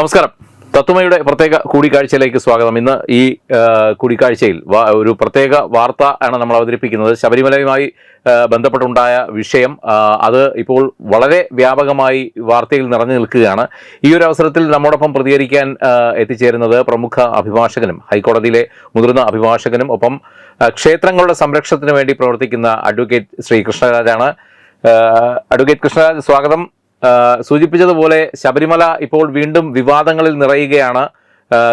നമസ്കാരം. തത്വമയുടെ പ്രത്യേക കൂടിക്കാഴ്ചയിലേക്ക് സ്വാഗതം. ഇന്ന് ഈ കൂടിക്കാഴ്ചയിൽ ഒരു പ്രത്യേക വാർത്ത ആണ് നമ്മൾ അവതരിപ്പിക്കുന്നത്. ശബരിമലയുമായി ബന്ധപ്പെട്ടുണ്ടായ വിഷയം അത് ഇപ്പോൾ വളരെ വ്യാപകമായി വാർത്തയിൽ നിറഞ്ഞു നിൽക്കുകയാണ്. ഈ ഒരു അവസരത്തിൽ നമ്മോടൊപ്പം പ്രതികരിക്കാൻ എത്തിച്ചേരുന്നത് പ്രമുഖ അഭിഭാഷകനും ഹൈക്കോടതിയിലെ മുതിർന്ന അഭിഭാഷകനും ഒപ്പം ക്ഷേത്രങ്ങളുടെ സംരക്ഷണത്തിന് വേണ്ടി പ്രവർത്തിക്കുന്ന അഡ്വക്കേറ്റ് ശ്രീ കൃഷ്ണരാജാണ് അഡ്വക്കേറ്റ് കൃഷ്ണരാജ് സ്വാഗതം. സൂചിപ്പിച്ചതുപോലെ ശബരിമല ഇപ്പോൾ വീണ്ടും വിവാദങ്ങളിൽ നിറയുകയാണ്.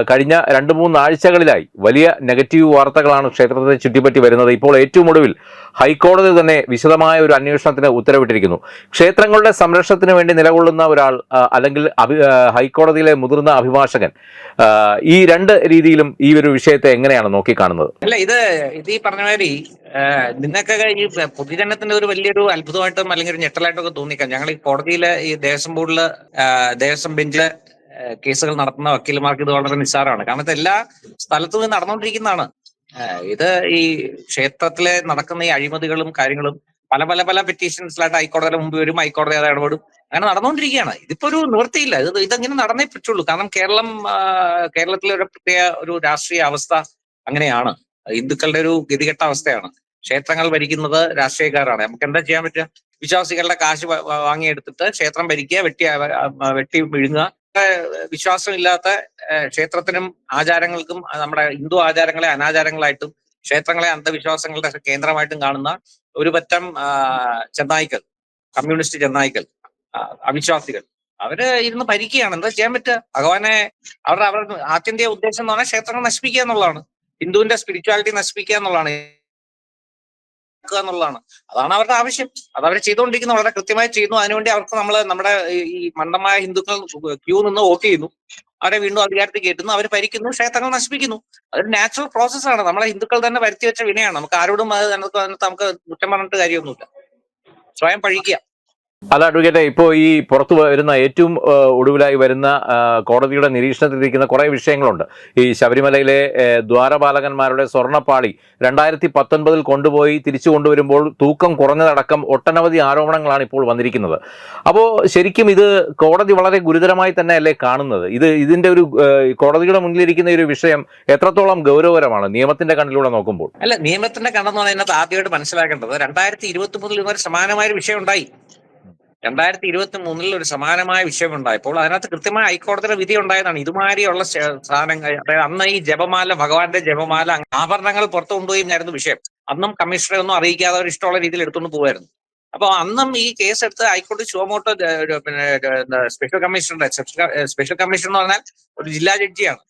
കഴിഞ്ഞ രണ്ട് മൂന്നാഴ്ചകളിലായി വലിയ നെഗറ്റീവ് വാർത്തകളാണ് ക്ഷേത്രത്തെ ചുറ്റിപ്പറ്റി വരുന്നത്. ഇപ്പോൾ ഏറ്റവും ഒടുവിൽ ഹൈക്കോടതി തന്നെ വിശദമായ ഒരു അന്വേഷണത്തിന് ഉത്തരവിട്ടിരിക്കുന്നു. ക്ഷേത്രങ്ങളുടെ സംരക്ഷണത്തിന് വേണ്ടി നിലകൊള്ളുന്ന ഒരാൾ അല്ലെങ്കിൽ ഹൈക്കോടതിയിലെ മുതിർന്ന അഭിഭാഷകൻ ഈ രണ്ട് രീതിയിലും ഈ ഒരു വിഷയത്തെ എങ്ങനെയാണ് നോക്കിക്കാണുന്നത്? അല്ല ഇത് ഇത് ഈ പറഞ്ഞ മാതിരി നിങ്ങൾക്കൊക്കെ ഈ പൊതുജനത്തിന്റെ ഒരു വലിയൊരു അത്ഭുതമായിട്ടും അല്ലെങ്കിൽ ഒരു ഞെട്ടലായിട്ടൊക്കെ തോന്നിക്കാം. ഞങ്ങൾ ഈ കോടതിയിലെ ഈ ദേവസ്വം ബോർഡിൽ ദേവസ്വം ബെഞ്ചിൽ കേസുകൾ നടത്തുന്ന വക്കീൽമാർക്ക് ഇത് വളരെ നിസ്സാരമാണ്. കാരണം ഇത് എല്ലാ സ്ഥലത്തു ഇത് നടന്നുകൊണ്ടിരിക്കുന്നതാണ്. ഇത് ഈ ക്ഷേത്രത്തിലെ നടക്കുന്ന ഈ അഴിമതികളും കാര്യങ്ങളും പല പല പല പെറ്റീഷൻസിലായിട്ട് ഹൈക്കോടതിയുടെ മുമ്പ് വരും ഹൈക്കോടതി അത് ഇടപെടും. അങ്ങനെ നടന്നുകൊണ്ടിരിക്കുകയാണ്. ഇതിപ്പോ ഒരു നിവൃത്തിയില്ല. ഇത് ഇതങ്ങനെ നടന്നേ പറ്റുള്ളൂ. കാരണം കേരളം കേരളത്തിലെ ഒരു പ്രത്യേക ഒരു രാഷ്ട്രീയ അവസ്ഥ അങ്ങനെയാണ്. ഹിന്ദുക്കളുടെ ഒരു ഗതികെട്ട അവസ്ഥയാണ്. ക്ഷേത്രങ്ങൾ ഭരിക്കുന്നത് രാഷ്ട്രീയക്കാരാണ്. നമുക്ക് എന്താ ചെയ്യാൻ പറ്റുക? വിശ്വാസികളുടെ കാശ് വാങ്ങിയെടുത്തിട്ട് ക്ഷേത്രം ഭരിക്കുക വെട്ടി വെട്ടി വിഴുങ്ങുക. വിശ്വാസമില്ലാത്ത ക്ഷേത്രത്തിനും ആചാരങ്ങൾക്കും നമ്മുടെ ഹിന്ദു ആചാരങ്ങളെ അനാചാരങ്ങളായിട്ടും ക്ഷേത്രങ്ങളെ അന്ധവിശ്വാസങ്ങളുടെ കേന്ദ്രമായിട്ടും കാണുന്ന ഒരു പറ്റം ചെന്നായിക്കൽ കമ്മ്യൂണിസ്റ്റ് ചെന്നായിക്കൽ അവിശ്വാസികൾ. അവർ ഇരുന്ന് ഭരിക്കുകയാണ്. എന്താ ചെയ്യാൻ പറ്റുക? ഭഗവാനെ അവരുടെ അവരുടെ ആത്യന്തിക ഉദ്ദേശം എന്ന് പറഞ്ഞാൽ ക്ഷേത്രങ്ങൾ നശിപ്പിക്കുക എന്നുള്ളതാണ്. ഹിന്ദുവിന്റെ സ്പിരിച്വാലിറ്റി നശിപ്പിക്കുക എന്നുള്ളതാണ്. ആക്കുക എന്നുള്ളതാണ്. അതാണ് അവരുടെ ആവശ്യം. അത് അവർ ചെയ്തുകൊണ്ടിരിക്കുന്നു വളരെ കൃത്യമായി ചെയ്യുന്നു. അതിനുവേണ്ടി അവർക്ക് നമ്മൾ നമ്മുടെ ഈ- മണ്ഡമായ ഹിന്ദുക്കൾ ക്യൂ നിന്ന് വോട്ട് ചെയ്യുന്നു. അവരെ വീണ്ടും അധികാരത്തിൽ കയറ്റുന്നു. അവർ ഭരിക്കുന്നു. ക്ഷേത്രങ്ങൾ നശിപ്പിക്കുന്നു. അതൊരു നാച്ചുറൽ പ്രോസസ്സാണ് നമ്മളെ ഹിന്ദുക്കൾ തന്നെ വരുത്തി വെച്ച വിനയാണ്. നമുക്ക് ആരോടും അത് നമുക്ക് കുറ്റം പറഞ്ഞിട്ട് കാര്യമൊന്നുമില്ല. സ്വയം പഴിക്കുക. അല്ല അഡ്വക്കേറ്റ് ഇപ്പോൾ ഈ പുറത്തു വരുന്ന ഏറ്റവും ഒടുവിലായി വരുന്ന കോടതിയുടെ നിരീക്ഷണത്തിലിരിക്കുന്ന കുറേ വിഷയങ്ങളുണ്ട്. ഈ ശബരിമലയിലെ ദ്വാരപാലകന്മാരുടെ സ്വർണപ്പാളി രണ്ടായിരത്തി പത്തൊൻപതിൽ കൊണ്ടുപോയി തിരിച്ചു കൊണ്ടുവരുമ്പോൾ തൂക്കം കുറഞ്ഞതടക്കം ഒട്ടനവധി ആരോപണങ്ങളാണ് ഇപ്പോൾ വന്നിരിക്കുന്നത്. അപ്പോൾ ശരിക്കും ഇത് കോടതി വളരെ ഗുരുതരമായി തന്നെ അല്ലേ കാണുന്നത്? ഇത് ഇതിന്റെ ഒരു കോടതിയുടെ മുന്നിലിരിക്കുന്ന ഒരു വിഷയം എത്രത്തോളം ഗൗരവകരമാണ് നിയമത്തിന്റെ കണ്ണിലൂടെ നോക്കുമ്പോൾ? അല്ല നിയമത്തിന്റെ കണ്ണെന്ന് പറയുന്നത് ആദ്യമായിട്ട് മനസ്സിലാക്കേണ്ടത് രണ്ടായിരത്തി ഇരുപത്തി മൂന്നിൽ ഇന്നൊരു സമാനമായ വിഷയം ഉണ്ടായി രണ്ടായിരത്തി ഇരുപത്തി മൂന്നിൽ ഒരു സമാനമായ വിഷയം ഉണ്ടായപ്പോൾ അതിനകത്ത് കൃത്യമായ ഹൈക്കോടതിയുടെ വിധി ഉണ്ടായതാണ്. ഇതുമാതിരിയുള്ള സാധനങ്ങൾ അതായത് അന്ന് ഈ ജപമാല ഭഗവാന്റെ ജപമാല ആഭരണങ്ങൾ പുറത്തു കൊണ്ടുപോയിരുന്നു വിഷയം. അന്നും കമ്മീഷണറെ ഒന്നും അറിയിക്കാതെ അവർ ഇഷ്ടമുള്ള രീതിയിൽ എടുത്തുകൊണ്ട് പോകുമായിരുന്നു അപ്പൊ അന്നും ഈ കേസ് എടുത്ത് ഹൈക്കോടതി ചുവമോട്ടോ പിന്നെ സ്പെഷ്യൽ കമ്മീഷണറുടെ സ്പെഷ്യൽ കമ്മീഷണർ എന്ന് പറഞ്ഞാൽ ഒരു ജില്ലാ ജഡ്ജിയാണ്.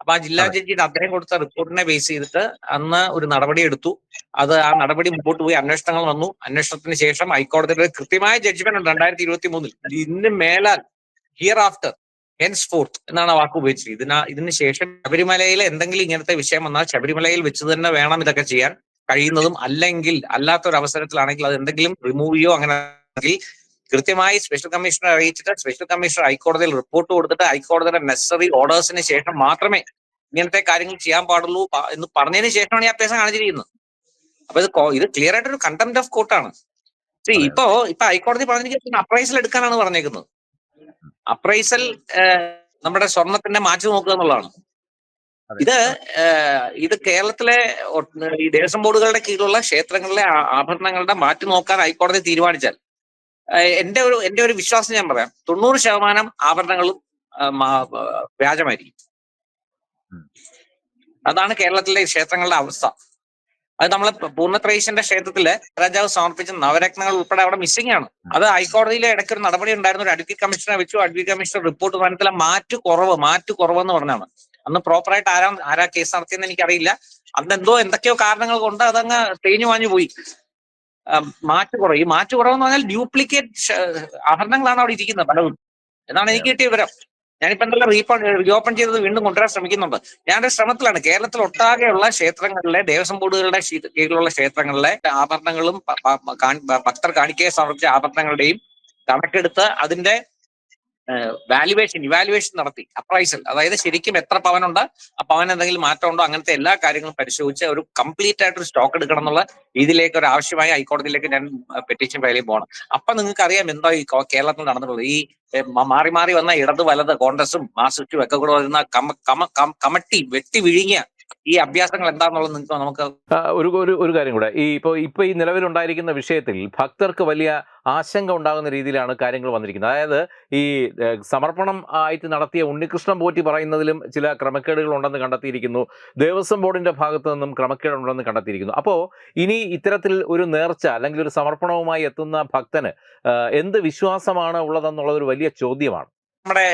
അപ്പൊ ആ ജില്ലാ. ജഡ്ജിയുടെ അദ്ദേഹം കൊടുത്ത റിപ്പോർട്ടിനെ ബേസ് ചെയ്തിട്ട് അന്ന് ഒരു നടപടി എടുത്തു. അത് ആ നടപടി മുമ്പോട്ട് പോയി അന്വേഷണങ്ങൾ വന്നു. അന്വേഷണത്തിന് ശേഷം ഹൈക്കോടതിയുടെ കൃത്യമായ ജഡ്ജ്മെന്റ് ഉണ്ട് രണ്ടായിരത്തി ഇരുപത്തി മൂന്നിൽ ഇന്ന് മേലാൽ ഹിയർ ആഫ്റ്റർ ഹെൻസ് ഫോർത്ത് എന്നാണ് ആ വാക്ക് ഉപയോഗിച്ചത്. ഇതിനാ ഇതിന് ശേഷം ശബരിമലയിൽ എന്തെങ്കിലും ഇങ്ങനത്തെ വിഷയം വന്നാൽ ശബരിമലയിൽ വെച്ച് തന്നെ വേണം ഇതൊക്കെ ചെയ്യാൻ. കഴിയുന്നതും അല്ലെങ്കിൽ അല്ലാത്ത ഒരു അവസരത്തിലാണെങ്കിൽ അത് എന്തെങ്കിലും റിമൂവ് ചെയ്യോ അങ്ങനെ കൃത്യമായി സ്പെഷ്യൽ കമ്മീഷണർ അറിയിച്ചിട്ട് സ്പെഷ്യൽ കമ്മീഷണർ ഹൈക്കോടതിയിൽ റിപ്പോർട്ട് കൊടുത്തിട്ട് ഹൈക്കോടതിയുടെ നെസറി ഓർഡേഴ്സിന് ശേഷം മാത്രമേ ഇങ്ങനത്തെ കാര്യങ്ങൾ ചെയ്യാൻ പാടുള്ളൂ എന്ന് പറഞ്ഞതിന് ശേഷമാണ് ഈ അഭ്യാസം കാണിച്ചിരിക്കുന്നത്. അപ്പൊ ഇത് ഇത് ക്ലിയർ ആയിട്ട് ഒരു കണ്ടംപ്റ്റ് ഓഫ് കോർട്ടാണ് ഇപ്പോ ഇപ്പൊ ഹൈക്കോടതി പറഞ്ഞിരിക്കുന്നത് അപ്രൈസൽ എടുക്കാനാണ് പറഞ്ഞേക്കുന്നത്. അപ്രൈസൽ നമ്മുടെ സ്വർണത്തിന്റെ മാച്ച് നോക്കുക എന്നുള്ളതാണ്. ഇത് ഇത് കേരളത്തിലെ ഈ ദേവസ്വം ബോർഡുകളുടെ കീഴിലുള്ള ക്ഷേത്രങ്ങളിലെ ആഭരണങ്ങളുടെ മാറ്റി നോക്കാൻ ഹൈക്കോടതി തീരുമാനിച്ചാൽ എന്റെ ഒരു എന്റെ ഒരു വിശ്വാസം ഞാൻ പറയാം. തൊണ്ണൂറ് ശതമാനം ആഭരണങ്ങളും വ്യാജമായിരിക്കും. അതാണ് കേരളത്തിലെ ക്ഷേത്രങ്ങളുടെ അവസ്ഥ. അത് നമ്മളെ പൂർണത്രയീശന്റെ ക്ഷേത്രത്തിൽ രാജാവ് സമർപ്പിച്ച നവരത്നങ്ങൾ ഉൾപ്പെടെ അവിടെ മിസ്സിംഗ് ആണ്. അത് ഹൈക്കോടതിയിലെ ഇടയ്ക്ക് ഒരു നടപടി ഉണ്ടായിരുന്നു. ഒരു അഡ്വക്കേറ്റ് കമ്മീഷനെ വെച്ചു. അഡ്വക്കേറ്റ് കമ്മീഷണർ റിപ്പോർട്ട് പറഞ്ഞിട്ടില്ല മാറ്റ് കുറവ് മാറ്റ് കുറവെന്ന് പറഞ്ഞാണ്. അന്ന് പ്രോപ്പറായിട്ട് ആരാ ആരാ കേസ് നടത്തിയെന്ന് എനിക്കറിയില്ല. അന്ന് എന്തോ എന്തൊക്കെയോ കാരണങ്ങൾ കൊണ്ട് അതങ്ങ് തേഞ്ഞു വാഞ്ഞു പോയി മാറ്റ് കുറവ് ഈ മാറ്റ് കുറവെന്ന് പറഞ്ഞാൽ ഡ്യൂപ്ലിക്കേറ്റ് ആഭരണങ്ങളാണ് അവിടെ ഇരിക്കുന്നത് പലതും. എന്നാണ് എനിക്ക് കിട്ടിയ വിവരം. ഞാനിപ്പോ എന്തെല്ലാം റീഫണ്ട് റീഓപ്പൺ ചെയ്തത് വീണ്ടും കൊണ്ടുവരാൻ ശ്രമിക്കുന്നുണ്ട്. ഞാനൊരു ശ്രമത്തിലാണ്. കേരളത്തിൽ ഒട്ടാകെയുള്ള ക്ഷേത്രങ്ങളിലെ ദേവസ്വം ബോർഡുകളുടെ കീഴിലുള്ള ക്ഷേത്രങ്ങളിലെ ആഭരണങ്ങളും ഭക്തർ കാണിക്കയെ സമർപ്പിച്ച ആഭരണങ്ങളുടെയും കണക്കെടുത്ത് അതിന്റെ വാല്യുവേഷൻ ഇവാലുവേഷൻ നടത്തി. അപ്രൈസൽ അതായത് ശരിക്കും എത്ര പവനുണ്ട് ആ പവൻ എന്തെങ്കിലും മാറ്റമുണ്ടോ അങ്ങനത്തെ എല്ലാ കാര്യങ്ങളും പരിശോധിച്ച് ഒരു കംപ്ലീറ്റ് ആയിട്ട് ഒരു സ്റ്റോക്ക് എടുക്കണം എന്നുള്ള രീതിയിലേക്ക് ഒരു ആവശ്യമായി ഹൈക്കോടതിയിലേക്ക് ഞാൻ പെറ്റീഷൻ ഫയൽ പോകണം അപ്പൊ നിങ്ങൾക്ക് അറിയാം എന്താ ഈ കേരളത്തിൽ നടന്നിട്ടുള്ളത്. ഈ മാറി മാറി വന്ന ഇടത് വലത് കോൺഗ്രസും മാർസിസ്റ്റും ഒക്കെ കൂടെ വരുന്ന കമ കമ കമട്ടി വെട്ടി വിഴുങ്ങിയ ഈ അഭ്യാസങ്ങൾ എന്താണെന്നുള്ളത് നിങ്ങൾക്ക് നമുക്ക് ഒരു ഒരു ഒരു കാര്യം കൂടെ. ഈ ഇപ്പോൾ ഇപ്പോൾ ഈ നിലവിലുണ്ടായിരിക്കുന്ന വിഷയത്തിൽ ഭക്തർക്ക് വലിയ ആശങ്ക ഉണ്ടാകുന്ന രീതിയിലാണ് കാര്യങ്ങൾ വന്നിരിക്കുന്നത്. അതായത് ഈ സമർപ്പണം ആയിട്ട് നടത്തിയ ഉണ്ണികൃഷ്ണൻ പോറ്റി പറയുന്നതിലും ചില ക്രമക്കേടുകൾ ഉണ്ടെന്ന് കണ്ടെത്തിയിരിക്കുന്നു. ദേവസ്വം ബോർഡിന്റെ ഭാഗത്തു നിന്നും ക്രമക്കേടുണ്ടെന്ന് കണ്ടെത്തിയിരിക്കുന്നു. അപ്പോൾ ഇനി ഇത്തരത്തിൽ ഒരു നേർച്ച അല്ലെങ്കിൽ ഒരു സമർപ്പണവുമായി എത്തുന്ന ഭക്തന് എന്ത് വിശ്വാസമാണ് ഉള്ളതെന്നുള്ളത് ഒരു വലിയ ചോദ്യമാണ്. നമ്മുടെ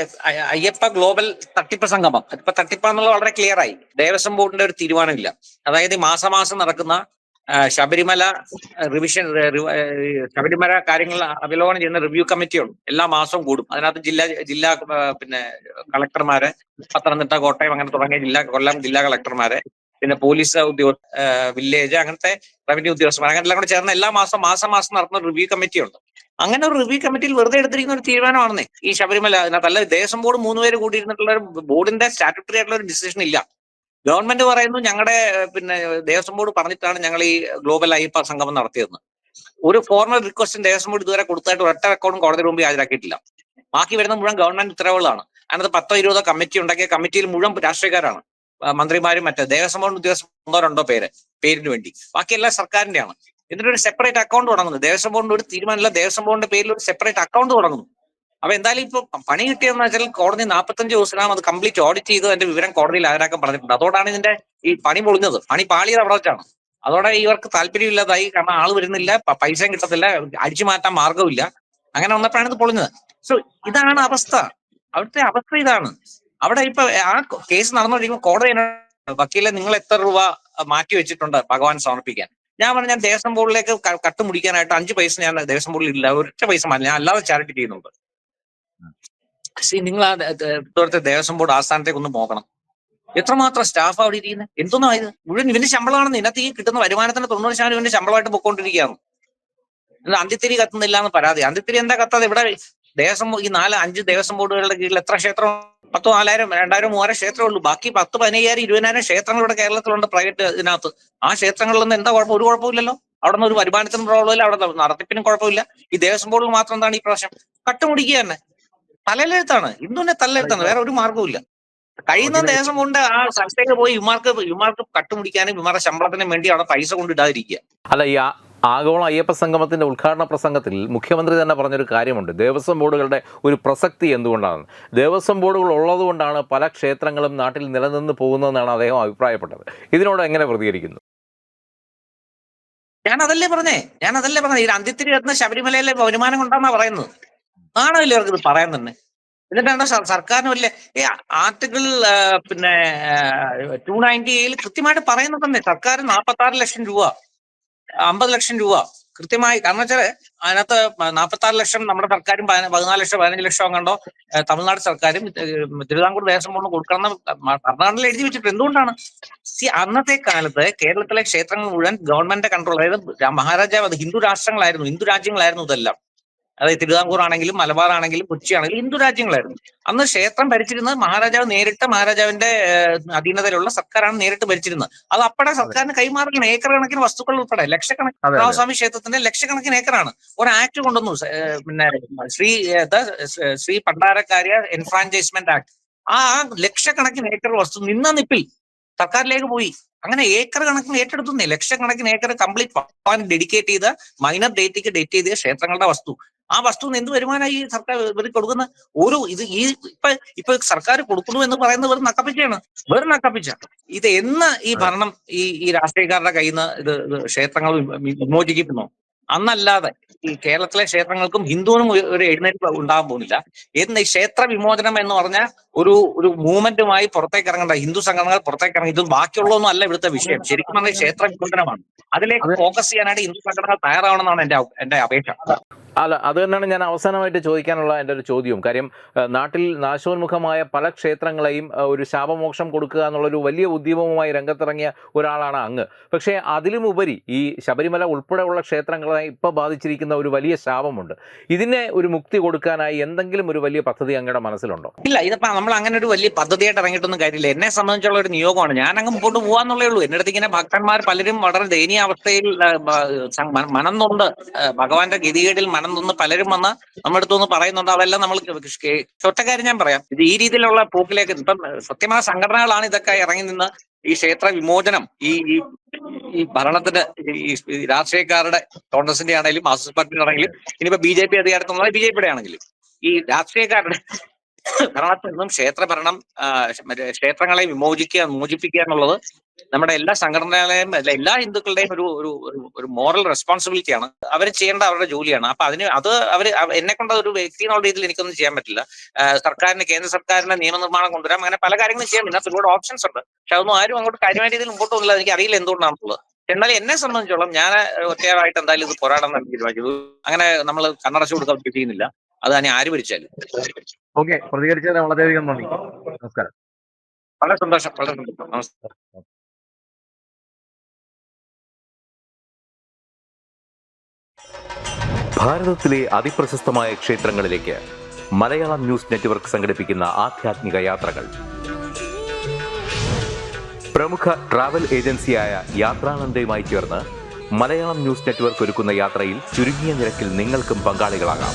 അയ്യപ്പ ഗ്ലോബൽ തട്ടിപ്പ് സംഗമം. ഇപ്പൊ തട്ടിപ്പാന്നുള്ളത് വളരെ ക്ലിയർ ആയി. ദേവസ്വം ബോർഡിന്റെ ഒരു തീരുമാനമില്ല. അതായത് മാസമാസം നടക്കുന്ന ശബരിമല റിവിഷൻ ശബരിമല കാര്യങ്ങൾ അവലോകനം ചെയ്യുന്ന റിവ്യൂ കമ്മിറ്റിയുണ്ട് എല്ലാ മാസവും കൂടും. അതിനകത്ത് ജില്ലാ ജില്ലാ പിന്നെ കളക്ടർമാര് പത്തനംതിട്ട കോട്ടയം അങ്ങനെ തുടങ്ങിയ ജില്ലാ കൊല്ലം ജില്ലാ കളക്ടർമാരെ പിന്നെ പോലീസ് ഉദ്യോഗ വില്ലേജ് അങ്ങനത്തെ റവന്യൂ ഉദ്യോഗസ്ഥന്മാർ അങ്ങനെ എല്ലാം കൂടെ ചേർന്ന് എല്ലാ മാസം മാസം മാസം നടത്തുന്ന റിവ്യൂ കമ്മിറ്റി ഉണ്ട് അങ്ങനെ ഒരു റിവ്യൂ കമ്മിറ്റിയിൽ വെറുതെ എടുത്തിരിക്കുന്ന ഒരു തീരുമാനമാണെന്നേ. ഈ ശബരിമല അതിനകത്തല്ല ദേവസ്വം ബോർഡ് മൂന്ന് പേര് കൂടിയിരുന്നിട്ടുള്ള ഒരു ബോർഡിന്റെ സ്റ്റാറ്റുട്ടറി ആയിട്ടുള്ള ഒരു ഡിസിഷൻ ഇല്ല. ഗവൺമെന്റ് പറയുന്നു ഞങ്ങളുടെ പിന്നെ ദേവസ്വം ബോർഡ് പറഞ്ഞിട്ടാണ് ഞങ്ങൾ ഈ ഗ്ലോബൽ അയ്യപ്പ സംഗമം നടത്തിയതെന്ന്. ഒരു ഫോർമൽ റിക്വസ്റ്റും ദേവസ്വം ബോർഡ് ഇതുവരെ കൊടുത്തായിട്ട് ഒറ്റ റെക്കോർഡും കോടതി മുമ്പിൽ ഹാജരാക്കിയിട്ടില്ല. ബാക്കി വരുന്ന മുഴുവൻ ഗവൺമെന്റ് ഉത്തരവുകളാണ്. അതിനകത്ത് പത്തോ ഇരുപതോ കമ്മിറ്റി ഉണ്ടാക്കിയ കമ്മിറ്റിയിൽ മുഴുവൻ രാഷ്ട്രീയക്കാരാണ്. മന്ത്രിമാരും മറ്റേ ദേവസ്വം ബോർഡ് ഉദ്യോഗസ്ഥരുണ്ടോ പേര്? പേരിന് വേണ്ടി. ബാക്കിയെല്ലാം സർക്കാരിന്റെയാണ്. എന്നിട്ട് ഒരു സെപ്പറേറ്റ് അക്കൗണ്ട് തുടങ്ങുന്നു. ദേവസ്വം ബോർഡിന്റെ ഒരു തീരുമാനമില്ല. ദേവസ്വം ബോർഡിന്റെ പേരിൽ ഒരു സെപ്പറേറ്റ് അക്കൗണ്ട് തുടങ്ങുന്നു. അപ്പൊ എന്തായാലും ഇപ്പൊ പണി കിട്ടിയെന്ന് വെച്ചാൽ കോടതി നാൽപ്പത്തഞ്ച് ദിവസത്തിനകം അത് കംപ്ലീറ്റ് ഓഡിറ്റ് ചെയ്ത് അതിന്റെ വിവരം കോടതിയിൽ ഹാജരാക്കാൻ പറഞ്ഞിട്ടുണ്ട്. അതോടാണ് ഇതിന്റെ ഈ പണി പൊളിഞ്ഞത്. പണി പാളിയത് അവിടെ വെച്ചാണ്. അതോടെ ഇവർക്ക് താല്പര്യമില്ലാതായി. കാരണം ആൾ വരുന്നില്ല പൈസയും കിട്ടത്തില്ല അടിച്ചു മാറ്റാൻ മാർഗമില്ല അങ്ങനെ വന്നപ്പോഴാണ് ഇത് പൊളിഞ്ഞത്. സോ ഇതാണ് അവസ്ഥ. അവിടുത്തെ അവസ്ഥ ഇതാണ്. അവിടെ ഇപ്പൊ ആ കേസ് നടന്നുകൊണ്ടിരിക്കുമ്പോൾ കോടതി വക്കീലെ നിങ്ങൾ എത്ര രൂപ മാറ്റി വെച്ചിട്ടുണ്ട് ഭഗവാൻ സമർപ്പിക്കാൻ? ഞാൻ പറഞ്ഞു ഞാൻ ദേവസ്വം ബോർഡിലേക്ക് കട്ട് മുടിക്കാനായിട്ട് അഞ്ച് പൈസ ഞാൻ ദേവസ്വം ബോർഡിൽ ഇല്ല ഒരൊറ്റ പൈസ മാറ്റി ഞാൻ അല്ലാതെ ചാരിറ്റി ചെയ്യുന്നുണ്ട്. നിങ്ങൾ ഇപ്പോഴത്തെ ദേവസ്വം ബോർഡ് ആസ്ഥാനത്തേക്ക് ഒന്ന് നോക്കണം എത്രമാത്രം സ്റ്റാഫ് അവിടെ ഇരിക്കുന്നത് എന്തൊന്നും ആയത് മുഴുവൻ ഇവന്റെ ശമ്പളമാണെന്ന് ഇതിനകത്ത് ഈ കിട്ടുന്ന വരുമാനത്തിന്റെ തൊണ്ണൂറ് ശതമാനം ഇവന്റെ ശമ്പളമായിട്ട് പൊക്കോണ്ടിരിക്കുകയാണ്. അന്ത്യത്തിരി കത്തുന്നില്ല എന്ന് പരാതി. അന്ത്യത്തിരി എന്താ കത്താതെ ഇവിടെ ദേവസ്വം ഈ നാല് അഞ്ച് ദേവസ്വം ബോർഡുകളുടെ കീഴിൽ എത്ര ക്ഷേത്രം? പത്തോ നാലായിരം രണ്ടായിരം മൂവായിരം ക്ഷേത്രമേ ഉള്ളൂ ബാക്കി പത്ത് പതിനയ്യായിരം ഇരുപതിനായിരം ക്ഷേത്രങ്ങൾ ഇവിടെ കേരളത്തിലുണ്ട് പ്രൈവറ്റ് ഇതിനകത്ത്. ആ ക്ഷേത്രങ്ങളിലൊന്നും എന്താ കുഴപ്പം? ഒരു കുഴപ്പമില്ലല്ലോ അവിടെ നിന്ന് ഒരു വരുമാനത്തിനും പ്രോബ്ലമില്ല അവിടെ നടത്തിപ്പിനും കുഴപ്പമില്ല. ഈ ദേവസ്വം ബോർഡിൽ മാത്രം എന്താണ് ഈ പ്രശ്നം? കട്ടുമുടിക്കുക തന്നെ. തലയിലെഴുത്താണ്. ഇന്നുതന്നെ തലയിലെഴുത്താണ്. വേറെ ഒരു മാർഗവും കഴിയുന്ന ദേവസ്വം ബോർഡിന്റെ ആ സ്ഥലത്തേക്ക് പോയി ഇമാർക്ക് ഇമാർക്ക് കട്ടുമുടിക്കാനും ഇമാരുടെ ശമ്പളത്തിനും വേണ്ടി അവിടെ പൈസ കൊണ്ടിടാതിരിക്കുക അല്ല ഈ ആഗോള അയ്യപ്പ സംഗമത്തിന്റെ ഉദ്ഘാടന പ്രസംഗത്തിൽ മുഖ്യമന്ത്രി തന്നെ പറഞ്ഞൊരു കാര്യമുണ്ട്. ദേവസ്വം ബോർഡുകളുടെ ഒരു പ്രസക്തി എന്തുകൊണ്ടാണ്? ദേവസ്വം ബോർഡുകൾ ഉള്ളതുകൊണ്ടാണ് പല ക്ഷേത്രങ്ങളും നാട്ടിൽ നിലനിന്ന് പോകുന്നതെന്നാണ് അദ്ദേഹം അഭിപ്രായപ്പെട്ടത്. ഇതിനോട് എങ്ങനെ പ്രതികരിക്കുന്നു? ഞാൻ അതല്ലേ പറഞ്ഞേ. ഞാൻ അതല്ലേ പറഞ്ഞേ. ഈ അന്ത്യത്തിരി വരുന്ന ശബരിമലയിലെ വരുമാനം കൊണ്ടാന്നാ പറയുന്നത്. ആണോ ഇല്ല അവർക്ക് ഇത് പറയാൻ തന്നെ എന്നിട്ടാണ് സർക്കാരിന് വലിയ ഈ ആർട്ടിക്കിൾ പിന്നെ ടു നയന്റി എയിൽ കൃത്യമായിട്ട് പറയുന്നത് തന്നെ സർക്കാർ നാൽപ്പത്തി ആറ് ലക്ഷം രൂപ അമ്പത് ലക്ഷം രൂപ. കൃത്യമായി കാരണം വെച്ചാൽ അതിനകത്ത് നാൽപ്പത്തി ആറ് ലക്ഷം നമ്മുടെ സർക്കാരും പതിന- പതിനാല് ലക്ഷം പതിനഞ്ച് ലക്ഷം കണ്ടോ തമിഴ്നാട് സർക്കാരും തിരുവിതാംകൂർ ദേവസ്വം ബോർഡും കൊടുക്കണം ഭരണഘടനയിൽ എഴുതി വെച്ചിട്ട് എന്തുകൊണ്ടാണ്? അന്നത്തെ കാലത്ത് കേരളത്തിലെ ക്ഷേത്രങ്ങൾ മുഴുവൻ ഗവൺമെന്റിന്റെ കൺട്രോൾ അതായത് മഹാരാജാവ് ഹിന്ദു രാഷ്ട്രങ്ങളായിരുന്നു ഹിന്ദു രാജ്യങ്ങളായിരുന്നു ഇതെല്ലാം. അതായത് തിരുവിതാംകൂർ ആണെങ്കിലും മലബാർ ആണെങ്കിലും കൊച്ചി ആണെങ്കിലും ഹിന്ദു രാജ്യങ്ങളായിരുന്നു. അന്ന് ക്ഷേത്രം ഭരിച്ചിരുന്നത് മഹാരാജാവ് നേരിട്ട് മഹാരാജാവിന്റെ അധീനതയിലുള്ള സർക്കാരാണ് നേരിട്ട് ഭരിച്ചിരുന്നത്. അത് അപ്പടെ സർക്കാരിന് കൈമാറുകയാണ്. ഏക്കർ കണക്കിന് വസ്തുക്കൾ ഉൾപ്പെടെ. ലക്ഷക്കണക്കിന് രാമസ്വാമി ക്ഷേത്രത്തിന്റെ ലക്ഷക്കണക്കിന് ഏക്കറാണ്. ഒരു ആക്ട് കൊണ്ടുവന്നു പിന്നെ ശ്രീ ശ്രീ പണ്ടാരക്കാര്യ എൻഫ്രാഞ്ചൈസ്മെന്റ് ആക്ട് ആ ആ ലക്ഷക്കണക്കിന് ഏക്കർ വസ്തു നിന്ന നിപ്പിൽ സർക്കാരിലേക്ക് പോയി. അങ്ങനെ ഏക്കർ കണക്കിന് ഏറ്റെടുത്തുന്നേ ലക്ഷക്കണക്കിന് ഏക്കർ കംപ്ലീറ്റ് ഡെഡിക്കേറ്റ് ചെയ്ത മൈനർ ഡേറ്റിക്ക് ഡേറ്റ് ചെയ്ത ക്ഷേത്രങ്ങളുടെ വസ്തു. ആ വസ്തു എന്ത് വരുമാനമായി സർക്കാർ ഇവർ കൊടുക്കുന്ന ഒരു ഇത് ഈ ഇപ്പൊ ഇപ്പൊ സർക്കാർ കൊടുക്കുന്നു എന്ന് പറയുന്നത് വെറും നക്കപ്പിച്ചയാണ്. വെറും നക്കപ്പിച്ച ഇത് എന്ന് ഈ ഭരണം ഈ ഈ രാഷ്ട്രീയക്കാരുടെ കയ്യിൽ നിന്ന് ഇത് ക്ഷേത്രങ്ങൾ വിമോചിക്കുന്നോ. അന്നല്ലാതെ ഈ കേരളത്തിലെ ക്ഷേത്രങ്ങൾക്കും ഹിന്ദുവിനും ഒരു- എഴുന്നേറ്റ് ഉണ്ടാകാൻ പോകുന്നില്ല. എന്ന് ഈ ക്ഷേത്ര വിമോചനം എന്ന് പറഞ്ഞ ഒരു ഒരു മൂവ്മെന്റുമായി പുറത്തേക്ക് ഇറങ്ങേണ്ട. ഹിന്ദു സംഘടനകൾ പുറത്തേക്ക് ഇറങ്ങി. ഇതും ബാക്കിയുള്ളതൊന്നും അല്ല ഇവിടുത്തെ വിഷയം. ശരിക്കും പറഞ്ഞാൽ ക്ഷേത്ര വിമോചനമാണ്. അതിലേക്ക് ഫോക്കസ് ചെയ്യാനായിട്ട് ഹിന്ദു സംഘടനകൾ തയ്യാറാവണമെന്നാണ് എന്റെ എന്റെ അപേക്ഷ. അല്ല അത് തന്നെയാണ് ഞാൻ അവസാനമായിട്ട് ചോദിക്കാനുള്ള എന്റെ ഒരു ചോദ്യവും. കാര്യം നാട്ടിൽ നാശോന്മുഖമായ പല ക്ഷേത്രങ്ങളെയും ഒരു ശാപമോക്ഷം കൊടുക്കുക എന്നുള്ളൊരു വലിയ ഉദ്യമവുമായി രംഗത്തിറങ്ങിയ ഒരാളാണ് അങ്ങ്. പക്ഷേ അതിലുമുപരി ഈ ശബരിമല ഉൾപ്പെടെയുള്ള ക്ഷേത്രങ്ങളെ ഇപ്പോൾ ബാധിച്ചിരിക്കുന്ന ഒരു വലിയ ശാപമുണ്ട്. ഇതിനെ ഒരു മുക്തി കൊടുക്കാനായി എന്തെങ്കിലും ഒരു വലിയ പദ്ധതി അങ്ങയുടെ മനസ്സിലുണ്ടോ? ഇല്ല ഇതിപ്പോൾ നമ്മൾ അങ്ങനെ ഒരു വലിയ പദ്ധതിയായിട്ട് ഇറങ്ങിയിട്ടൊന്നും കാര്യമില്ല. എന്നെ സംബന്ധിച്ചുള്ള ഒരു നിയോഗമാണ്. ഞാൻ അങ്ങ് മുമ്പോട്ട് പോകാന്നുള്ളേ ഉള്ളൂ. എന്റെ അടുത്ത് ഇങ്ങനെ ഭക്തന്മാർ പലരും വളരെ ദയനീയ അവസ്ഥയിൽ മനം നൊണ്ട് ഭഗവാന്റെ ഗതികേടിൽ മനം നൊന്ന് പലരും വന്ന് നമ്മുടെ അടുത്തൊന്ന് പറയുന്നുണ്ട്. അതെല്ലാം നമ്മൾ ഒറ്റക്കാര്യം ഞാൻ പറയാം. ഇത് ഈ രീതിയിലുള്ള പോക്കിലേക്ക് ഇപ്പം സത്യമായ സംഘടനകളാണ് ഇതൊക്കെ ഇറങ്ങി നിന്ന് ഈ ക്ഷേത്ര വിമോചനം ഈ ഈ ഈ ഭരണത്തിന്റെ ഈ രാഷ്ട്രീയക്കാരുടെ കോൺഗ്രസിന്റെ ആണെങ്കിലും മാർക്സിസ്റ്റ് പാർട്ടിയുടെ ആണെങ്കിലും ഇനിയിപ്പോ ബി ജെ പി അധികാരത്തിൽ ബി ജെ പിയുടെ ആണെങ്കിലും ഈ രാഷ്ട്രീയക്കാരുടെ ഭരണത്തിൽ നിന്നും ക്ഷേത്ര ഭരണം ക്ഷേത്രങ്ങളെ വിമോചിക്കുക മോചിപ്പിക്കുക എന്നുള്ളത് നമ്മുടെ എല്ലാ സംഘടനകളെയും എല്ലാ ഹിന്ദുക്കളുടെയും ഒരു ഒരു ഒരു- മോറൽ റെസ്പോൺസിബിലിറ്റിയാണ് അവർ ചെയ്യേണ്ട അവരുടെ ജോലിയാണ്. അപ്പൊ അതിന് അത് അവർ എന്നെ കൊണ്ട് ഒരു വ്യക്തി എന്നുള്ള രീതിയിൽ എനിക്കൊന്നും ചെയ്യാൻ പറ്റില്ല. സർക്കാരിന് കേന്ദ്ര സർക്കാരിന്റെ നിയമനിർമ്മാണം കൊണ്ടുവരാം. അങ്ങനെ പല കാര്യങ്ങളും ചെയ്യാം ഇതിനകത്ത് ഒരുപാട് ഓപ്ഷൻസ് ഉണ്ട്. പക്ഷെ അതൊന്നും ആരും അങ്ങോട്ട് കാര്യമായ രീതിയിൽ മുമ്പോട്ട് വന്നില്ല എനിക്ക് അറിയില്ല എന്തുകൊണ്ടാണെന്നുള്ളത്. എന്നാൽ എന്നെ സംബന്ധിച്ചോളം ഞാൻ ഒറ്റയാളായിട്ട് എന്തായാലും ഇത് പോരാടാൻ തന്നെ തീരുമാനിച്ചു അങ്ങനെ നമ്മൾ കണ്ണടച്ചു കൊടുക്കാൻ ചെയ്യുന്നില്ല. അത് തന്നെ ആര് ഭരിച്ചാലും. ഓക്കെ പ്രതികരിച്ചതിന് വളരെയധികം നന്ദി. നമസ്കാരം. വളരെ സന്തോഷം വളരെ സന്തോഷം. നമസ്കാരം. ഭാരതത്തിലെ അതിപ്രശസ്തമായ ക്ഷേത്രങ്ങളിലേക്ക് മലയാളം ന്യൂസ് നെറ്റ്വർക്ക് സംഘടിപ്പിക്കുന്ന ആധ്യാത്മിക യാത്രകൾ. പ്രമുഖ ട്രാവൽ ഏജൻസിയായ യാത്രാനന്ദയുമായി ചേർന്ന് മലയാളം ന്യൂസ് നെറ്റ്വർക്ക് ഒരുക്കുന്ന യാത്രയിൽ ചുരുങ്ങിയ നിരക്കിൽ നിങ്ങൾക്കും പങ്കാളികളാകാം.